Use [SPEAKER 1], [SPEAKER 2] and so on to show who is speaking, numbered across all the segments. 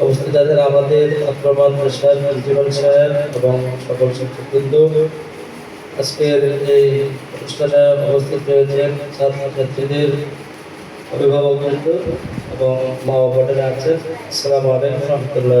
[SPEAKER 1] উপস্থিত আছেন আমাদের আক্রমণ প্রিন্সিপাল সাহেব এবং সকল শিক্ষকবৃন্দ আজকের এই অনুষ্ঠানে উপস্থিত রয়েছেন ছাত্রছাত্রীদের অভিভাবকবৃন্দ এবং মা বাবারা আছেন। আসসালামু আলাইকুম রহমতুল্লাহ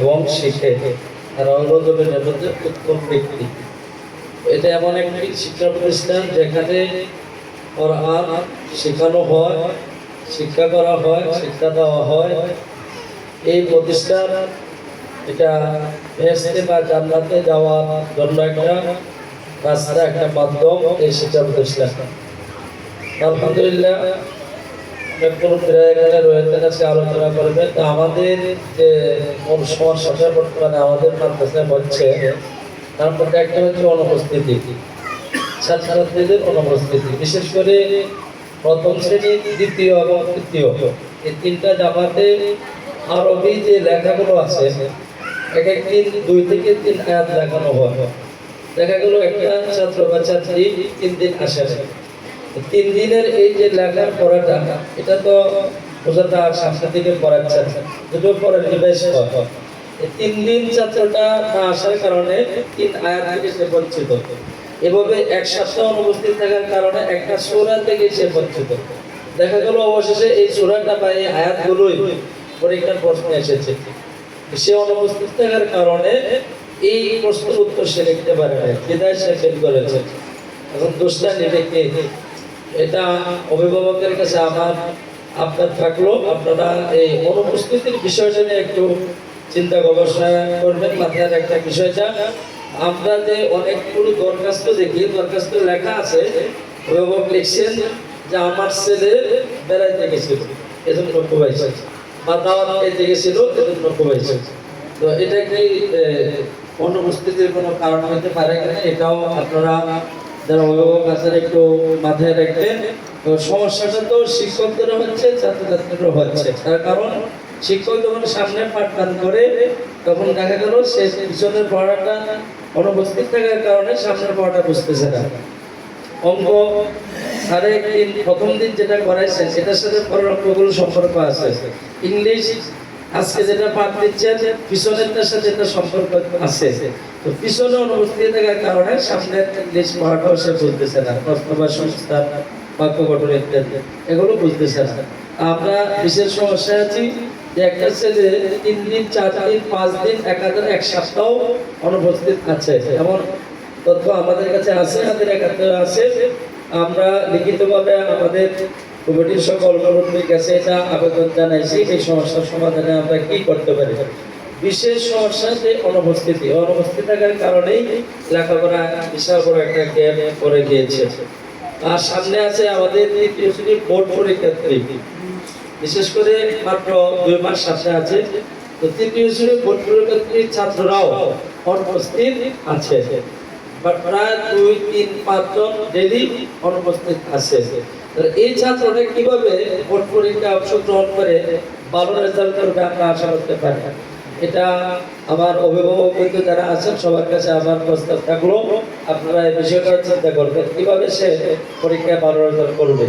[SPEAKER 1] এবং শিখে। জমিনের মধ্যে উত্তম ব্যক্তি। এটা এমন একটি শিক্ষা প্রতিষ্ঠান যেখানে কোরআন শেখানো হয়, শিক্ষা করা হয়, শিক্ষা দেওয়া হয়। এই প্রতিষ্ঠান এটা বেহেশতে বা জান্নাতে যাওয়ার জন্য একটা রাস্তা, একটা মাধ্যম এই শিক্ষা প্রতিষ্ঠান আলহামদুলিল্লাহ রয়েছে আজকে আলোচনা আমাদের যে কোন বর্তমানে আমাদের একটা হচ্ছে অনুপস্থিতি বিশেষ করে প্রথম দ্বিতীয় এবং তৃতীয়। এই তিনটা জামাতে আরবি যে লেখাগুলো আছে, এক একদিন দুই থেকে তিন আয়াত লেখানো হয়। দেখা গেল একটা ছাত্র বা ছাত্রী তিন দিন আসে। তিন দিনের এই যে লেখার পড়াটা, এটা তো বোঝাটা সামনের দিকে পড়াচ্ছে দুটো পরে রিভাইজ তিন দিন ছাত্রটা না আসার কারণে তিন আয়াত থেকে সে বঞ্চিত। এভাবে এক সপ্তাহ অনুপস্থিত থাকার কারণে একটা সোরা থেকে সে বঞ্চিত। দেখা গেল অবশেষে এই সোরাটা বা এই আয়াতগুলোই পরীক্ষার প্রশ্নে এসেছে। সে অনুপস্থিত থাকার কারণে এই প্রশ্নের উত্তর সে লিখতে পারে না বিদায় সে ফেল করেছে। এখন দোষটা নিজেকে এটা অভিভাবকের কাছে আমার আপনার থাকল। আপনারা এই অনুপস্থিতির বিষয়টা নিয়ে একটু চিন্তা গবেষণা করবেন, মাথায় একটা বিষয়টা আমরা যে অনেকগুলো দরখাস্ত দেখি, দরখাস্ত লেখা আছে, অভিভাবক লিখছেন যে আমার ছেলে বেড়াইতে গেছিল, এজন্য পাইছে বা দাওয়াত খাইতে গেছিল, এজন্য পাইছে তো এটা কি অনুপস্থিতির কোনো কারণ হতে পারে এটাও আপনারা যারা অভিভাবক আছেন একটু মাথায় রাখবেন। সমস্যাটা তো শিক্ষকদেরও হচ্ছে, ছাত্রছাত্রীদেরও হচ্ছে। তার কারণ, শিক্ষক যখন সামনে পাঠদান করে, তখন দেখা গেল সে পিছনের পড়াটা অনুপস্থিত থাকার কারণে সামনের পড়াটা বুঝতেছে না। অঙ্ক সাড়ে একদিন প্রথম দিন যেটা করাইছেন, সেটার সাথে পরের অঙ্কগুলো সম্পর্ক আছে। ইংলিশ আজকে যেটা পাঠ দিচ্ছেন, পিছনের সাথে এটা সম্পর্ক আছে। তো পিছনে অনুপস্থিত থাকার কারণে সামনের ইংলিশ পড়াটাও সে বুঝতেছে না। প্রশ্ন বা সংস্থান বাক্য গঠন ইত্যাদি এগুলো বুঝতেছে না। আমরা বিশেষ সমস্যা আছি যে একটা ছেলে তিন দিন, চার দিন, পাঁচ দিন একাধারে এক সপ্তাহ অনুপস্থিত আছে। এমন তথ্য আমাদের কাছে আছে, আমাদের একাত্তর আছে। আমরা লিখিতভাবে আমাদের কমিটির সকল মুরব্বীর কাছে এটা আবেদন জানাইছি, এই সমস্যার সমাধানে আমরা কি করতে পারি? বিশেষ সমস্যা যে অনুপস্থিতি। অনুপস্থিত থাকার কারণেই লেখাপড়া বিশাল বড় একটা গ্যাপ পড়ে গিয়েছে। আর সামনে আছে আমাদের তৃতীয় শ্রেণির বোর্ড পরীক্ষার্থী। বিশেষ করে মাত্র দুই মাস সাথে আছে, তো তৃতীয় শ্রেণির বোর্ড পরীক্ষার্থীর ছাত্ররাও অনুপস্থিত আছে। প্রায় দুই, তিন পাঁচজন ডেলি অনুপস্থিত আছে। এই ছাত্ররা কীভাবে বোর্ড পরীক্ষা অংশগ্রহণ করে ভালো রেজাল্ট করবে আমরা আশা করতে পারি এটা আমার অভিভাবক বন্ধু যারা আছেন, সবার কাছে আমার প্রস্তাব থাকল। আপনারা এই বিষয়টা চিন্তা করবেন, কীভাবে সে পরীক্ষায় ভালো রেজাল্ট করবে।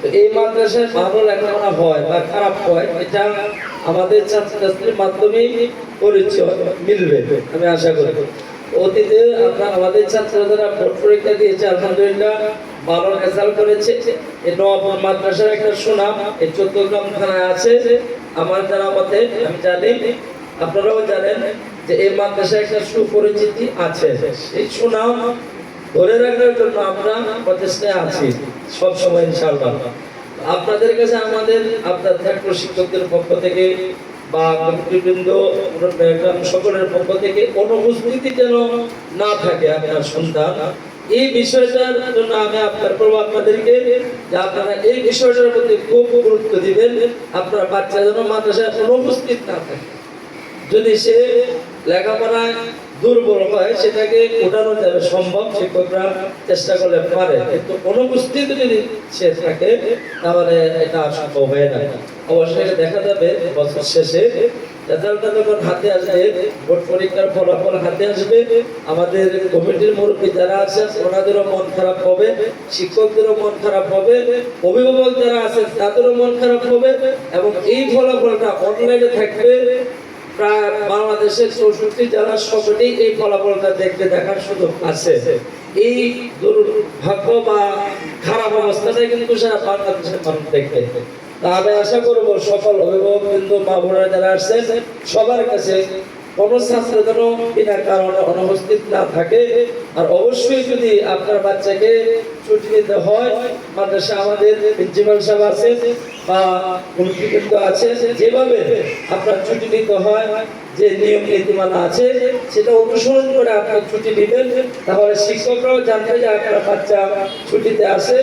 [SPEAKER 1] তো এই মাদ্রাসায় ভালো লেখাপড়া হয় বা খারাপ হয়, এটা আমাদের ছাত্রছাত্রীর মাধ্যমেই পরিচয় মিলবে, আমি আশা করি অতীতে আমরা আমাদের ছাত্ররা যারা বোর্ড পরীক্ষা দিয়েছে, আলহামদুলিল্লাহ ভালো রেজাল্ট করেছে। এই মাদ্রাসার একটা সুনাম, এই চোদ্দগ্রাম থানায় আছে। আমার জানা মতে, আমি জানি, আপনারাও জানেন যে এই মাদ্রাসায় একটা সুপরিচিতি আছে। এই সুনাম ধরে রাখার জন্য আমরা প্রচেষ্টায় আছি সব সময় ইনশাআল্লাহ। আপনাদের কাছে আমাদের আপনার থাকল শিক্ষকদের পক্ষ থেকে বা কমিটিবৃন্দ সকলের পক্ষ থেকে অনুপস্থিতি যেন না থাকে আপনার সন্তান। এই বিষয়টার জন্য আমি আপনার করব আপনাদেরকে যে আপনারা এই বিষয়টার প্রতি খুব গুরুত্ব দিবেন। আপনার বাচ্চা যেন মাদ্রাসায় অনুপস্থিত না থাকে। যদি সে লেখাপড়ায় দুর্বল হয়, সেটাকে ওঠানো যাবে সম্ভব, শিক্ষকরা চেষ্টা করলে পারে। কিন্তু অনুপস্থিত যদি সে থাকে, তাহলে এটা সম্ভব হয়ে না। অবশ্যই দেখা যাবে বছর শেষে। রেজাল্টটা যখন হাতে আসবে, বোর্ড পরীক্ষার ফলাফল হাতে আসবে, আমাদের কমিটির মুরব্বী যারা আছেন, ওনাদেরও মন খারাপ হবে, শিক্ষকদেরও মন খারাপ হবে, অভিভাবক যারা আছেন, তাদেরও মন খারাপ হবে, এবং এই ফলাফলটা অনলাইনে থাকবে। প্রায় বাংলাদেশের চৌষট্টি জেলার সকলেই এই ফলাফলটা দেখতে দেখার সুযোগ আছে। এই দুর্ভাগ্য বা খারাপ অবস্থাটাই কিন্তু সারা বাংলাদেশের মানুষ দেখতে তা আমি আশা করব সকল অভিভাবক কিন্তু মা বোনেরা যারা আসছেন সবার কাছে কোনো ছাত্র যেন বিনা কারণে অনুপস্থিত না থাকে। আর অবশ্যই যদি আপনার বাচ্চাকে ছুটি নিতে হয়, মাদ্রাসা আমাদের প্রিন্সিপাল সাহেব আছে বা মুক্তিবৃন্দ আছে যেভাবে আপনার ছুটি নিতে হয়, যে নিয়ম, নীতিমালা আছে, সেটা অনুসরণ করে আপনি ছুটি নেবেন তাহলে শিক্ষকরাও জানবে যে আপনার বাচ্চা ছুটিতে আসে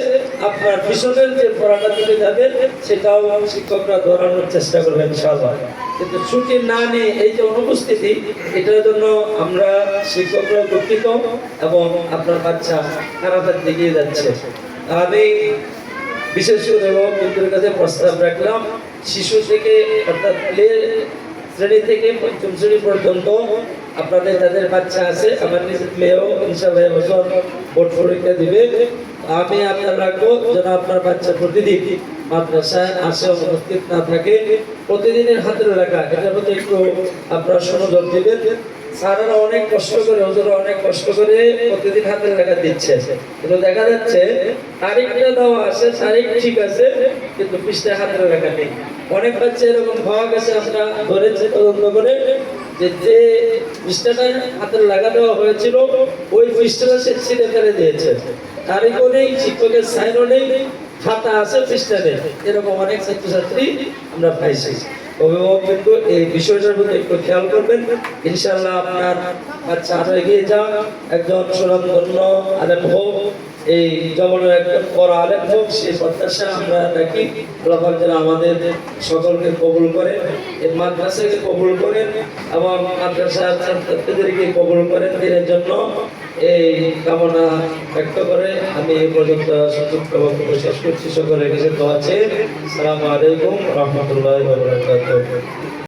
[SPEAKER 1] আপনার পিছনের যে পড়াটা চলে যাবে সেটাও শিক্ষকরা ধরানোর চেষ্টা করবেন, ইনশাআল্লাহ। কিন্তু ছুটি না নিয়ে এই যে অনুপস্থিতি, এটার জন্য আমরা শিক্ষকরা দুঃখিত এবং আপনার বাচ্চা খারাপের দিকে যাচ্ছে। আমি বিশেষ করে অভিভাবকদের কাছে প্রস্তাব রাখলাম, শিশু থেকে অর্থাৎ প্লে শ্রেণি থেকে পঞ্চম শ্রেণি পর্যন্ত আপনাদের, যাদের বাচ্চা আছে, আমার নিজের মেয়েও ইনশাআল্লাহ এবছর বোর্ড পরীক্ষা দিবে। আমি আপনার রাখব যেন আপনার বাচ্চা প্রতিদিন মাদ্রাসায় আসে উপস্থিত না থাকে, প্রতিদিনের হাতের লেখা, এটার প্রতি একটু আপনারা সুনজর দিবেন। স্যারেরা অনেক কষ্ট করে ওজোরা অনেক কষ্ট করে প্রতিদিন হাতের লেখা দিচ্ছে। কিন্তু দেখা যাচ্ছে, তারিখটা দেওয়া আছে, তারিখ ঠিক আছে, কিন্তু পৃষ্ঠায় হাতের লেখা নেই। অনেক বাচ্চা এরকম পাওয়া গেছে, আমরা ধরেছি তদন্ত করে, যে যে পৃষ্ঠাটা হাতের লাগা দেওয়া হয়েছিল, ওই পৃষ্ঠাটা সে ছিঁড়ে ফেলে দিয়েছে। তারিখও নেই, শিক্ষকের সাইনও নেই খাতা আছে পৃষ্ঠাতে এরকম অনেক ছাত্রছাত্রী আমরা পাইছি। অভিভাবক কিন্তু এই বিষয়টার প্রতি একটু খেয়াল করবেন। ইনশাল্লাহ আপনার বাচ্চা আরও এগিয়ে যান একজন সুরন্ধন্য আলেম হোক এই জবনের একটা বড় আলেম হোক, সেই প্রত্যাশা আমরা রাখি। আল্লাহ যেন আমাদের সকলকে কবুল করেন এই মাদ্রাসাকে কবুল করেন এবং মাদ্রাসার ছাত্রছাত্রীদেরকে কবুল করেন দিনের জন্য। এই কামনা ব্যক্ত করে আমি এই পর্যন্ত সংযুক্ত বক্তব্য শেষ করছি। সকলের কাছে তো আছে সালামু আলাইকুম রহমতুল্লাহ